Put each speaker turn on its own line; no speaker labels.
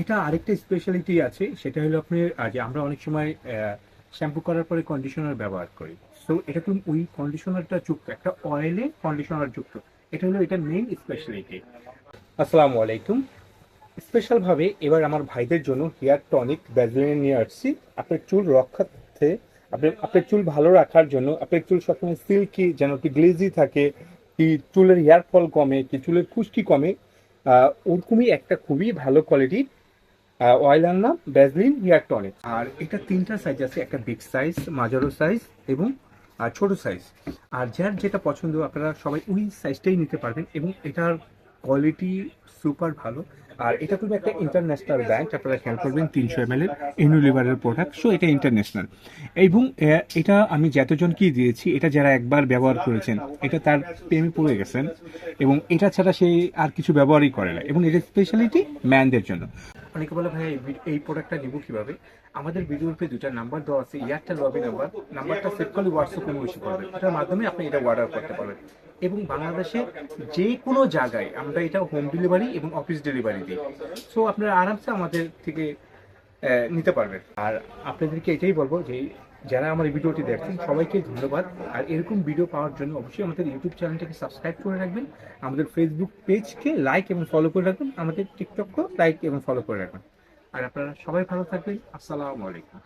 এটা আরেকটা স্পেশালিটি আছে, সেটা হলো আপনি যে আমরা অনেক সময় শ্যাম্পু করার পরে কন্ডিশনার ব্যবহার করি। সো এটা কিন্তু ওই কন্ডিশনারটা যুক্ত, একটা অয়েলে কন্ডিশনার যুক্ত। এটা হলো এটা মেইন স্পেশালিটি আসসালামু আলাইকুম। স্পেশাল ভাবে এবার আমার ভাইদের জন্য হেয়ার টনিক ব্যাজলিন নিয়ে আসছি। আপনার চুল রক্ষার্থে, আপনার আপনার চুল ভালো রাখার জন্য, আপনার চুল সবসময় সিল্কি যেন কি গ্লেজি থাকে, কি চুলের হেয়ার ফল কমে, কি চুলের খুশকি কমে ওরকমই একটা খুবই ভালো কোয়ালিটির অয়েলার নাম ব্যাজলিন হেয়ার টনিক আর এটা তিনটা সাইজ আছে, একটা বিগ সাইজ মাঝারো সাইজ এবং, আর ছোট সাইজ আর যার যেটা পছন্দ, আপনারা সবাই ওই সাইজটাই নিতে পারবেন এবং এটার কোয়ালিটি সুপার ভালো। আর এটা খুব একটা ইন্টারন্যাশনাল ব্র্যান্ড আপনারা খেয়াল করবেন, তিনশো এম এল এর ইউনিলিভারের প্রোডাক্ট সো এটা ইন্টারন্যাশনাল এবং এটা আমি যতজনকে দিয়েছি, এটা যারা একবার ব্যবহার করেছেন, এটা তার প্রেমে পড়ে গেছেন এবং এটা ছাড়া সে আর কিছু ব্যবহারই করে না। এবং এটা স্পেশালিটি ম্যানদের জন্য। অনেকে বলে, ভাই, এই প্রোডাক্টটা নিব কীভাবে? আমাদের ভিডিওর পে দুটা নাম্বার দেওয়া আছে এয়ারটেল লবি নাম্বার নাম্বারটা সেভ করলে হোয়াটসঅ্যাপে মেসেজ করবেন এটার মাধ্যমে আপনি এটা অর্ডার করতে পারবেন। এবং বাংলাদেশে যে কোনো জায়গায় আমরা এটা হোম ডেলিভারি এবং অফিস ডেলিভারি দিই। সো আপনারা আরামসে আমাদের থেকে নিতে পারবেন। আর আপনাদেরকে এটাই বলব যে যারা আমার ভিডিওটি দেখছেন, সবাইকে ধন্যবাদ। আর এরকম ভিডিও পাওয়ার জন্য অবশ্যই আমাদের ইউটিউব চ্যানেলটাকে সাবস্ক্রাইব করে রাখবেন। আমাদের ফেসবুক পেজকে লাইক এবং ফলো করে রাখবেন। আমাদের টিকটককেও লাইক এবং ফলো করে রাখবেন। আর আপনারা সবাই ভালো থাকবেন। আসসালামু আলাইকুম।